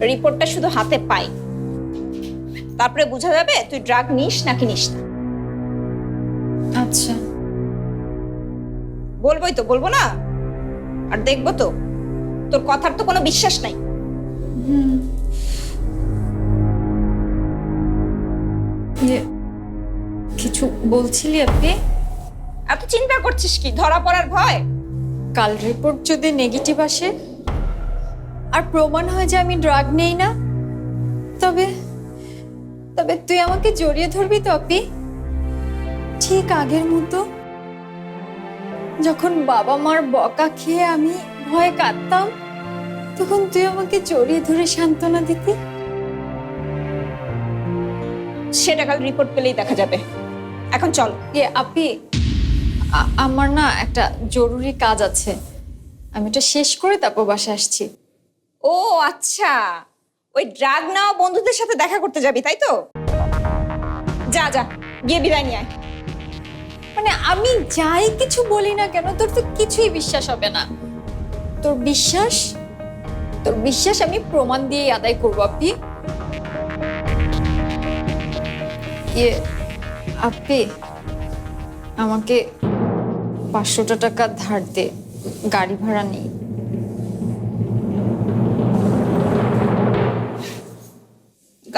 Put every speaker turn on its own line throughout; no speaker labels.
রিপোর্টটা শুধু হাতে পাই। তারপরে বোঝা যাবে তুই ড্রাগ নিস নাকি নিস না।
আচ্ছা।
বলবোই তো বলব না? আর দেখব তো। তোর কথার তো কোনো বিশ্বাস নাই।
কিছু বলছিলি আপনি?
এত চিন্তা করছিস কি? ধরা পড়ার ভয়?
কাল রিপোর্ট যদি নেগেটিভ আসে আর প্রমাণ হয় যে আমি ড্রাগ নেই না। তবে তবে তুই আমাকে জড়িয়ে ধরবি তো আপনি? ঠিক আগের মতো যখন বাবা মার বকা খেয়ে আমি ভয়ে কাঁদতাম তখন তুই আমাকে জড়িয়ে ধরে সান্ত্বনা দিতি।
সেটা কাল রিপোর্ট পেলেই দেখা যাবে। এখন চল।
ইয়ে আপি আমার না একটা জরুরি কাজ আছে। আমি এটা শেষ করে তারপর বাসায় আসছি।
ও আচ্ছা। ওই ড্রাগ নেওয়া বন্ধুদের সাথে দেখা করতে যাবি, তাই তো? যা যা, গিয়ে বিদায় নিয়ে
মানে আমি যাই কিছু বলি না কেন, তোর তো কিছুই বিশ্বাস হবে না। তোর বিশ্বাস? তোর বিশ্বাস আমি প্রমাণ দিয়ে আদায় করব আপনি ইয়ে আপনি আমাকে পাঁচশোটা টাকা ধার দে, গাড়ি ভাড়া নেই।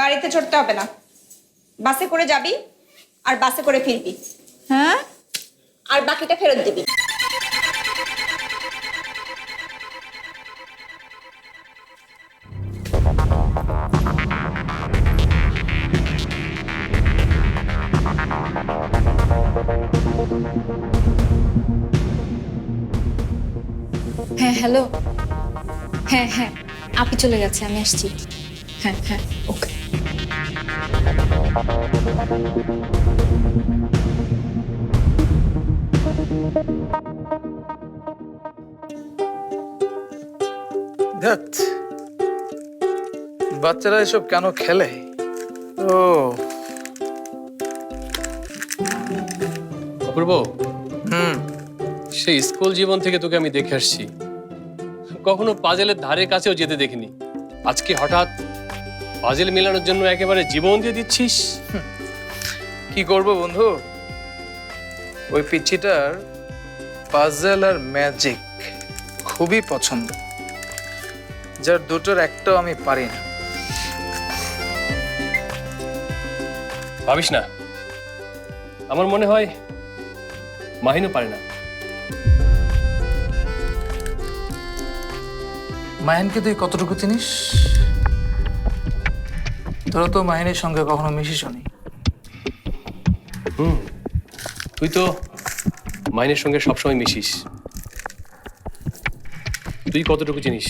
গাড়িতে চড়তে হবে না। বাসে করে যাবি আর বাসে করে ফিরবি।
হ্যাঁ?
আর বাকিটা ফেরত দিবি।
হ্যাঁ হ্যালো। হ্যাঁ হ্যাঁ আপনি চলে গেছে আমি আসছি। হ্যাঁ হ্যাঁ ওকে।
ধ্যাত বাচ্চারা এসব কেন খেলে? ও।
অপূর্ব।
হুম।
সেই স্কুল জীবন থেকে তোকে আমি দেখে আসছি। কখনো পাজেলের ধারে কাছেও যেতে দেখিনি। আজকে হঠাৎ পাজেল মেলানোর জন্য একেবারে জীবন দিয়ে দিচ্ছিস?
কি করব বন্ধু? ওই পিচ্ছিটার পাজেল আর ম্যাজিক খুবই পছন্দ। যার দুটোর একটাও আমি পারি না।
ভাবিস না? আমার মনে হয় মাহিনও পারে না।
মাহিনকে তুই কতটুকু চিনিস? তোরা তো মাহিনের সঙ্গে কখনো মিশিস নি।
হুম তুই তো মাহিনের সঙ্গে সবসময় মিশিস। তুই কতটুকু চিনিস?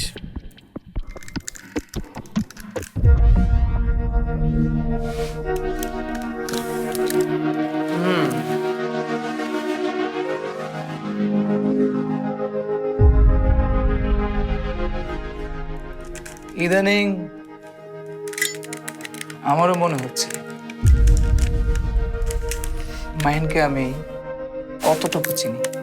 ইদানিং আমারও মনে হচ্ছে। মাহিনকে আমি কতটুকু চিনি।